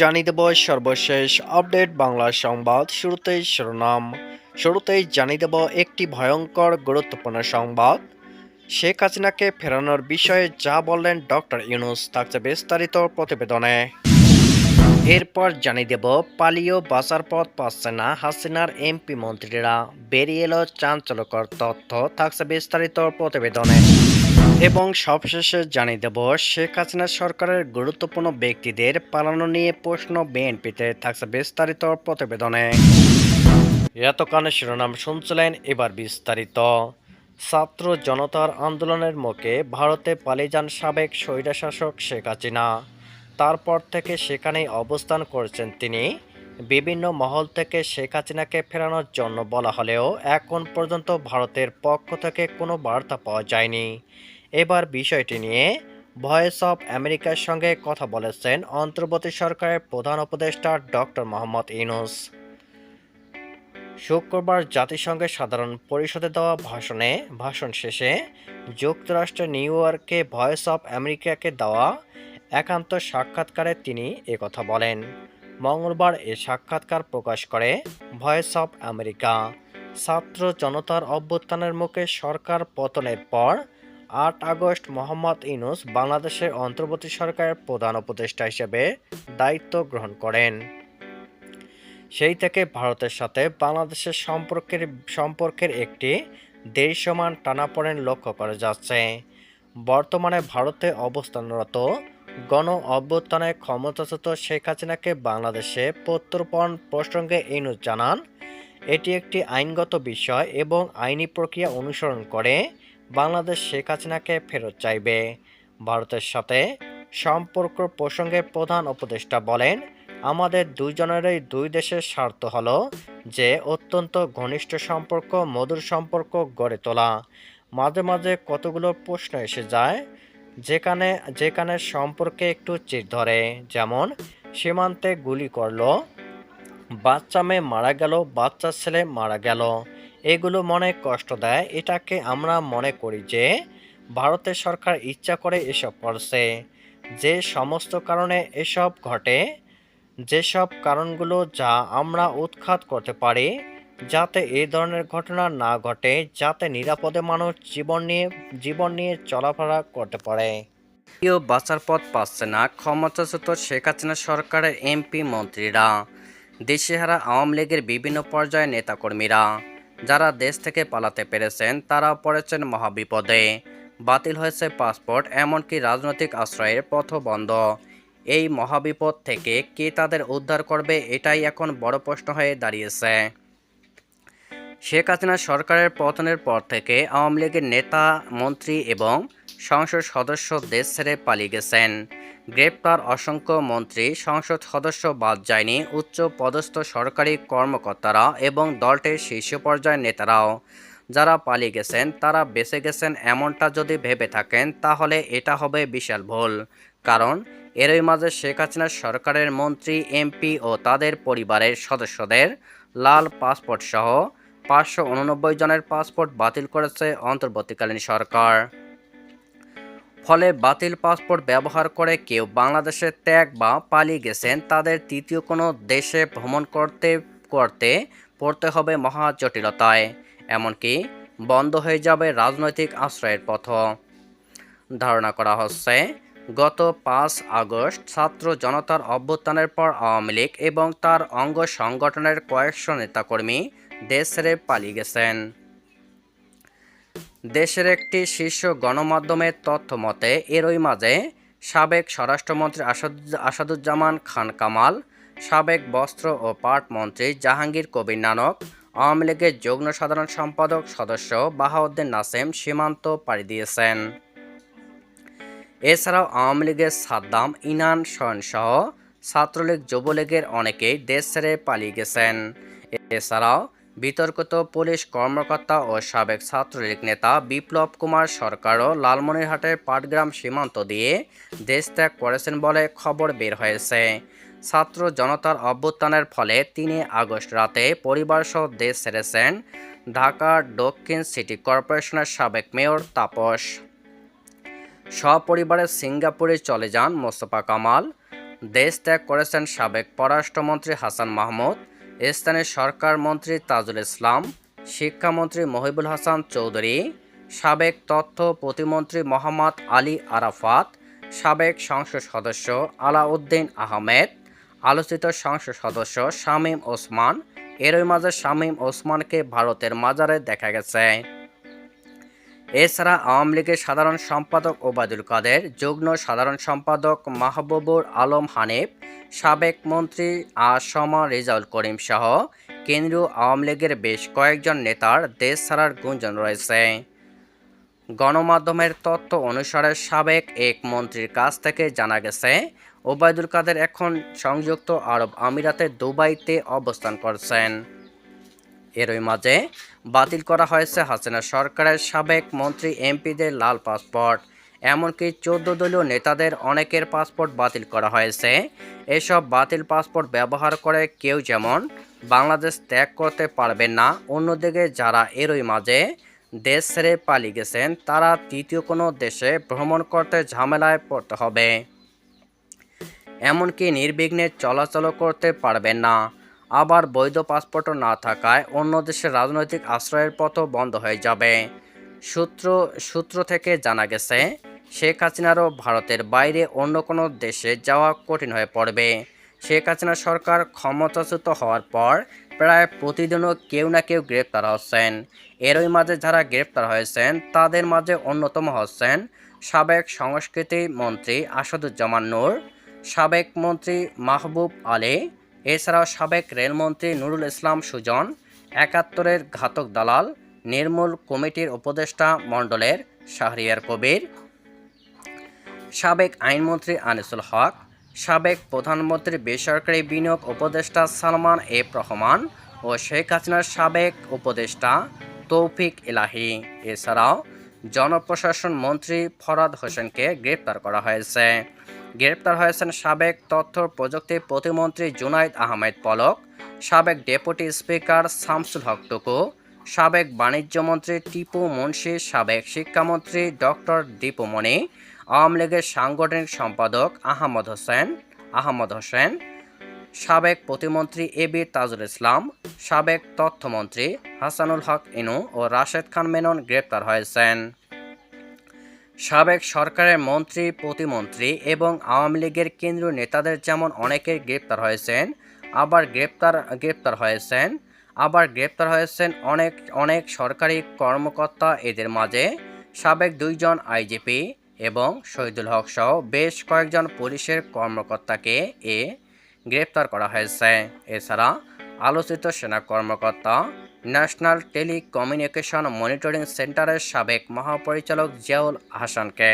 জানিয়ে দেব সর্বশেষ আপডেট বাংলা সংবাদ শুরুতেই শিরোনাম। শুরুতেই জানিয়ে দেব একটি ভয়ঙ্কর গুরুত্বপূর্ণ সংবাদ। শেখ হাসিনাকে ফেরানোর বিষয়ে যা বললেন ডক্টর ইউনুস থাকছে বিস্তারিত প্রতিবেদনে। এরপর জানিয়ে দেব পালিয়েও বাঁচার পথ পাচ্ছে না হাসিনার এমপি মন্ত্রীরা। বেরিয়ে এলো চাঞ্চল্যকর তথ্য থাকছে বিস্তারিত প্রতিবেদনে। এবং সবশেষে জানিয়ে দেব, শেখ হাসিনা সরকারের গুরুত্বপূর্ণ ব্যক্তিদের পালানো নিয়ে প্রশ্ন বিএনপিতে থাকছে বিস্তারিত প্রতিবেদনে। এতক্ষণে শিরোনাম শুনছিলেন এবার বিস্তারিত। ছাত্র জনতার আন্দোলনের মুখে ভারতে পালিয়ে যান সাবেক স্বৈরাশাসক শেখ হাসিনা। তারপর থেকে সেখানেই অবস্থান করছেন তিনি। বিভিন্ন মহল থেকে শেখ হাসিনাকে ফেরানোর জন্য বলা হলেও এখন পর্যন্ত ভারতের পক্ষ থেকে কোনো বার্তা পাওয়া যায়নি। এবার বিষয়টি নিয়ে ভয়েস অফ আমেরিকার সঙ্গে কথা বলেছেন অন্তর্বর্তী সরকারের প্রধান উপদেষ্টা ডক্টর মোহাম্মদ ইউনুস। শুক্রবার জাতিসংঘের সাধারণ পরিষদে দেওয়া ভাষণে, ভাষণ শেষে যুক্তরাষ্ট্রের নিউ ইয়র্কে ভয়েস অফ আমেরিকাকে দেওয়া একান্ত সাক্ষাৎকারে তিনি একথা বলেন। মঙ্গলবার এ সাক্ষাৎকার প্রকাশ করে ভয়েস অফ আমেরিকা ছাত্র জনতার অভ্যুত্থানের মুখে সরকার পতনের পর আট আগস্ট মোহাম্মদ ইনুস বাংলাদেশের অন্তর্বর্তী সরকারের প্রধান উপদেষ্টা হিসেবে দায়িত্ব গ্রহণ করেন। সেই থেকে ভারতের সাথে বাংলাদেশের সম্পর্কের সম্পর্কের একটি দৃশ্যমান টানাপোড়েন লক্ষ্য করা যাচ্ছে। বর্তমানে ভারতে অবস্থানরত গণ অভ্যুত্থানে ক্ষমতাচ্যুত শেখ হাসিনাকে বাংলাদেশে প্রত্যর্পণ প্রসঙ্গে ইনুস জানান, এটি একটি আইনগত বিষয় এবং আইনি প্রক্রিয়া অনুসরণ করে বাংলাদেশ শেখ হাসিনাকে ফেরত চাইবে। ভারতের সাথে সম্পর্ক প্রসঙ্গে প্রধান উপদেষ্টা বলেন, আমাদের দুইজনেরই দুই দেশের স্বার্থ হলো যে অত্যন্ত ঘনিষ্ঠ সম্পর্ক, মধুর সম্পর্ক গড়ে তোলা। মাঝে মাঝে কতগুলো প্রশ্ন এসে যায়, যেখানে যেখানে সম্পর্কে একটু চির ধরে। যেমন, সীমান্তে গুলি করল, বাচ্চা মেয়ে মারা গেল বাচ্চা ছেলে মারা গেল। এগুলো মনে কষ্ট দেয়। এটাকে আমরা মনে করি যে, ভারতের সরকার ইচ্ছা করে এসব করছে। যে সমস্ত কারণে এসব ঘটে যেসব কারণগুলো যা আমরা উৎখাত করতে পারি, যাতে এই ধরনের ঘটনা না ঘটে, যাতে নিরাপদে মানুষ জীবন নিয়ে জীবন নিয়ে চলাফেরা করতে পারে। কেউ বাঁচার পথ পাচ্ছে না। ক্ষমতাচ্যুত শেখ হাসিনা সরকারের এমপি মন্ত্রীরা দেশেহারা আওয়ামী লীগের বিভিন্ন পর্যায়ের নেতাকর্মীরা যারা দেশ থেকে পালাতে পেরেছেন, তারা পড়েছেন মহাবিপদে। বাতিল হয়েছে পাসপোর্ট, এমনকি রাজনৈতিক আশ্রয়ের পথ বন্ধ এই মহাবিপদ থেকে কে তাদের উদ্ধার করবে, এটাই এখন বড় প্রশ্ন হয়ে দাঁড়িয়েছে। শেখ হাসিনা সরকারের পতনের পর থেকে আওয়ামী লীগের নেতা, মন্ত্রী এবং সংসদ সদস্য দেশ ছেড়ে পালিয়ে গেছেন। গ্রেপ্তার অসংখ্য মন্ত্রী, সংসদ সদস্য বাদ যায়নি, উচ্চ পদস্থ সরকারি কর্মকর্তারা এবং দলটির শীর্ষ পর্যায়ের নেতারাও। যারা পালিয়ে গেছেন, তারা বেঁচে গেছেন এমনটা যদি ভেবে থাকেন, তাহলে এটা হবে বিশাল ভুল। কারণ, এরই মাঝে শেখ হাসিনা সরকারের মন্ত্রী, এমপি ও তাদের পরিবারের সদস্যদের লাল পাসপোর্ট সহ পাঁচশো উননব্বই জনের পাসপোর্ট বাতিল করেছে অন্তর্বর্তীকালীন সরকার। ফলে বাতিল পাসপোর্ট ব্যবহার করে কেউ বাংলাদেশে ত্যাগ বা পালিয়ে গেছেন, তাদের তৃতীয় কোনো দেশে ভ্রমণ করতে করতে পড়তে হবে মহা জটিলতায়। এমনকি বন্ধ হয়ে যাবে রাজনৈতিক আশ্রয়ের পথ ধারণা করা হচ্ছে, গত পাঁচ আগস্ট ছাত্র জনতার অভ্যুত্থানের পর আওয়ামী লীগ এবং তার অঙ্গ সংগঠনের কয়েকশো নেতাকর্মী দেশ ছেড়ে পালিয়ে গেছেন। দেশের একটি শীর্ষ গণমাধ্যমের তথ্য মতে, এরই মাঝে সাবেক স্বরাষ্ট্রমন্ত্রী আসাদুজ- আসাদুজ্জামান খান কামাল, সাবেক বস্ত্র ও পাট মন্ত্রী জাহাঙ্গীর কবির নানক, আওয়ামী লীগের যুগ্ম সাধারণ সম্পাদক সদস্য বাহাউদ্দিন নাসেম সীমান্ত পাড়ি দিয়েছেন। এছাড়াও আওয়ামী লীগের সাদ্দাম, ইনান সহ ছাত্রলীগ, যুবলীগের অনেকেই দেশ ছেড়ে পালিয়ে গেছেন। এছাড়াও বিতর্কিত পুলিশ কর্মকর্তা ও সাবেক ছাত্রলীগ নেতা বিপ্লব কুমার সরকারও লালমনিরহাটের পাটগ্রাম সীমান্ত দিয়ে দেশ ত্যাগ করেছেন বলে খবর বের হয়েছে। ছাত্র জনতার অভ্যুত্থানের ফলে তিনই আগস্ট রাতে পরিবারসহ দেশ ছেড়েছেন ঢাকার দক্ষিণ সিটি কর্পোরেশনের সাবেক মেয়র তাপস। সপরিবারে সিঙ্গাপুরে চলে যান মোস্তফা কামাল। দেশ ত্যাগ করেছেন সাবেক পররাষ্ট্রমন্ত্রী হাসান মাহমুদ। স্থানীয় সরকার মন্ত্রী তাজুল ইসলাম, শিক্ষামন্ত্রী মহিবুল হাসান চৌধুরী, সাবেক তথ্য প্রতিমন্ত্রী মোহাম্মদ আলী আরাফাত, সাবেক সংসদ সদস্য আলাউদ্দিন আহমেদ, আলোচিত সংসদ সদস্য শামীম ওসমান। এরই মাঝে শামীম ওসমানকে ভারতের মাজারে দেখা গেছে। এছাড়া আওয়ামী লীগের সাধারণ সম্পাদক ওবায়দুল কাদের, যুগ্ম সাধারণ সম্পাদক মাহবুবুর আলম হানিফ, সাবেক মন্ত্রী আসমা রেজাউল করিম সহ কেন্দ্রীয় আওয়ামী লীগের বেশ কয়েকজন নেতার দেশ ছাড়ার গুঞ্জন রয়েছে। গণমাধ্যমের তথ্য অনুসারে সাবেক এক মন্ত্রীর কাছ থেকে জানা গেছে, ওবায়দুল কাদের এখন সংযুক্ত আরব আমিরাতে দুবাইতে অবস্থান করছেন। এরই মাঝে বাতিল করা হয়েছে হাসিনা সরকারের সাবেক মন্ত্রী এমপিদের লাল পাসপোর্ট। এমনকি চোদ্দ দলীয় নেতাদের অনেকের পাসপোর্ট বাতিল করা হয়েছে। এসব বাতিল পাসপোর্ট ব্যবহার করে কেউ যেমন বাংলাদেশ ত্যাগ করতে পারবেন না, অন্যদিকে যারা এরই মাঝে দেশ ছেড়ে পালিয়ে গেছেন, তারা তৃতীয় কোনো দেশে ভ্রমণ করতে ঝামেলায় পড়তে হবে। এমনকি নির্বিঘ্নে চলাচলও করতে পারবেন না। আবার বৈধ পাসপোর্টও না থাকায় অন্য দেশের রাজনৈতিক আশ্রয়ের পথও বন্ধ হয়ে যাবে। সূত্র সূত্র থেকে জানা গেছে, শেখ হাসিনারও ভারতের বাইরে অন্য কোনো দেশে যাওয়া কঠিন হয়ে পড়বে। শেখ হাসিনা সরকার ক্ষমতাচ্যুত হওয়ার পর প্রায় প্রতিদিনও কেউ না কেউ গ্রেপ্তার হচ্ছেন। এরই মাঝে যারা গ্রেপ্তার হয়েছেন, তাদের মাঝে অন্যতম হচ্ছেন সাবেক সংস্কৃতি মন্ত্রী আসাদুজ্জামান নূর, সাবেক মন্ত্রী মাহবুব আলী এছাড়াও সাবেক রেলমন্ত্রী নুরুল ইসলাম সুজন, একাত্তরের ঘাতক দালাল, নির্মূল কমিটির উপদেষ্টা মণ্ডলের শাহরিয়ার কবির, সাবেক আইনমন্ত্রী আনিসুল হক, সাবেক প্রধানমন্ত্রী বেসরকারি বিনিয়োগ উপদেষ্টা সালমান এফ রহমান ও শেখ হাসিনার সাবেক উপদেষ্টা তৌফিক ইলাহি। এছাড়াও জনপ্রশাসন মন্ত্রী ফরাদ হোসেনকে গ্রেপ্তার করা হয়েছে। গ্রেপ্তার হয়েছেন সাবেক তথ্য প্রযুক্তি প্রতিমন্ত্রী জুনাইদ আহমেদ পলক, সাবেক ডেপুটি স্পিকার শামসুল হক টুকু, সাবেক বাণিজ্যমন্ত্রী টিপু মুন্সি, সাবেক শিক্ষামন্ত্রী ডক্টর দীপু মণি আওয়ামী লীগের সাংগঠনিক সম্পাদক আহমদ হোসেন আহমদ হোসেন, সাবেক প্রতিমন্ত্রী এ বি তাজুল ইসলাম, সাবেক তথ্যমন্ত্রী হাসানুল হক ইনু ও রাশেদ খান মেনন গ্রেপ্তার হয়েছেন। সাবেক সরকারের মন্ত্রী, প্রতিমন্ত্রী এবং আওয়ামী লীগের কেন্দ্রীয় নেতাদের যেমন অনেকের গ্রেপ্তার হয়েছেন, আবার গ্রেপ্তার গ্রেপ্তার হয়েছেন, আবার গ্রেপ্তার হয়েছেন অনেক অনেক সরকারি কর্মকর্তা এদের মাঝে। সাবেক দুইজন আইজিপি এবং শহীদুল হক সহ বেশ কয়েকজন পুলিশের কর্মকর্তাকে এ গ্রেপ্তার করা হয়েছে। এছাড়া আলোচিত সেনা কর্মকর্তা ন্যাশনাল টেলিকমিউনিকেশন মনিটরিং সেন্টারের সাবেক মহাপরিচালক জিয়াউল হাসানকে।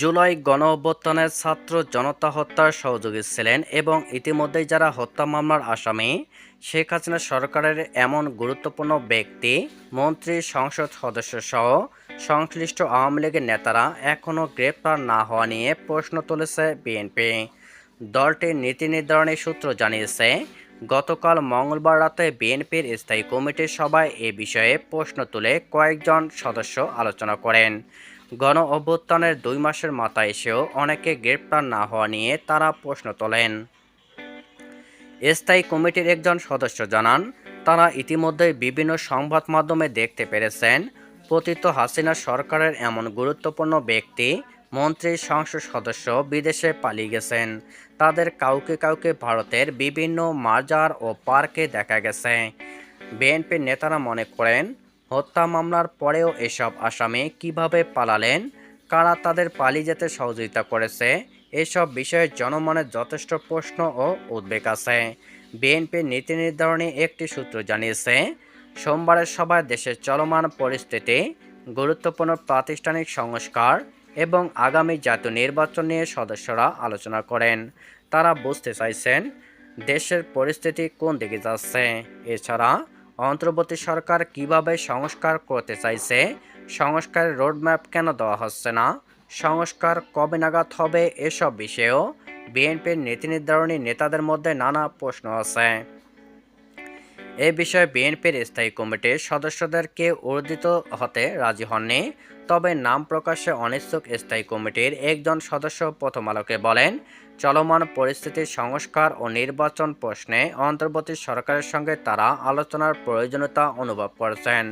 জুলাই গণ অভ্যুত্থানের ছাত্র জনতা হত্যার সহযোগী ছিলেন এবং ইতিমধ্যেই যারা হত্যা মামলার আসামি, শেখ হাসিনা সরকারের এমন গুরুত্বপূর্ণ ব্যক্তি, মন্ত্রী, সংসদ সদস্য সহ সংশ্লিষ্ট আওয়ামী লীগের নেতারা এখনও গ্রেপ্তার না হওয়া নিয়ে প্রশ্ন তুলেছে বিএনপি। দলটির নীতি নির্ধারণী সূত্র জানিয়েছে গতকাল মঙ্গলবার রাতে বিএনপির স্থায়ী কমিটির সভায় এ বিষয়ে প্রশ্ন তুলে কয়েকজন সদস্য আলোচনা করেন। গণ অভ্যুত্থানের দুই মাসের মাথায় এসেও অনেকে গ্রেপ্তার না হওয়া নিয়ে তারা প্রশ্ন তোলেন। স্থায়ী কমিটির একজন সদস্য জানান, তারা ইতিমধ্যেই বিভিন্ন সংবাদ মাধ্যমে দেখতে পেরেছেন, পতিত হাসিনা সরকারের এমন গুরুত্বপূর্ণ ব্যক্তি মন্ত্রী সংসদ সদস্য বিদেশে পালিয়ে গেছেন। তাদের কাউকে কাউকে ভারতের বিভিন্ন মাজার ও পার্কে দেখা গেছে। বিএনপির নেতারা মনে করেন, হত্যা মামলার পরেও এসব আসামি কীভাবে পালালেন, কারা তাদের পালিয়ে যেতে সহযোগিতা করেছে, এসব বিষয়ে জনমনে যথেষ্ট প্রশ্ন ও উদ্বেগ আছে। বিএনপির নীতি নির্ধারণী একটি সূত্র জানিয়েছে, সোমবারের সভায় দেশের চলমান পরিস্থিতি, গুরুত্বপূর্ণ প্রাতিষ্ঠানিক সংস্কার এবং আগামী জাতীয় নির্বাচন নিয়ে সদস্যরা আলোচনা করেন। তারা বুঝতে চাইছেন, দেশের পরিস্থিতি কোন দিকে যাচ্ছে। এছাড়া, অন্তর্বর্তী সরকার কীভাবে সংস্কার করতে চাইছে, সংস্কারের রোডম্যাপ কেন দেওয়া হচ্ছে না, সংস্কার কবে নাগাদ হবে এসব বিষয়েও বিএনপির নীতি নির্ধারণী নেতাদের মধ্যে নানা প্রশ্ন আছে। এ বিষয়ে বিএনপির স্থায়ী কমিটির সদস্যদের কেউ উর্দিত হতে রাজি হননি, তবে নাম প্রকাশে অনিচ্ছুক স্থায়ী কমিটির একজন সদস্য প্রথম আলোকে বলেন, চলমান পরিস্থিতির সংস্কার ও নির্বাচন প্রশ্নে অন্তর্বর্তী সরকারের সঙ্গে তারা আলোচনার প্রয়োজনীয়তা অনুভব করেছেন।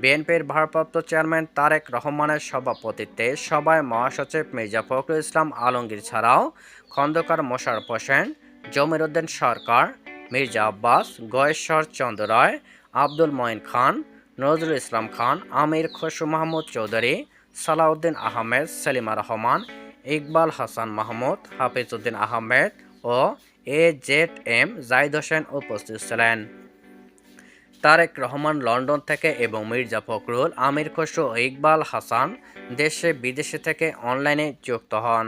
বিএনপির ভারপ্রাপ্ত চেয়ারম্যান তারেক রহমানের সভাপতিত্বে সভায় মহাসচিব মির্জা ফখরুল ইসলাম আলমগীর ছাড়াও খন্দকার মোশারফ হোসেন জমির উদ্দিন সরকার মির্জা আব্বাস, গয়েশ্বর চন্দ্র রায়, আব্দুল মঈন খান, নজরুল ইসলাম খান, আমির খসরু মাহমুদ চৌধুরী, সালাউদ্দিন আহমেদ, সেলিমা রহমান, ইকবাল হাসান মাহমুদ, হাফিজউদ্দিন আহমেদ ও A Z M Zahid Hossain উপস্থিত ছিলেন। তারেক রহমান লন্ডন থেকে এবং মির্জা ফখরুল, আমির খসরু ও ইকবাল হাসান দেশে বিদেশে থেকে অনলাইনে যুক্ত হন।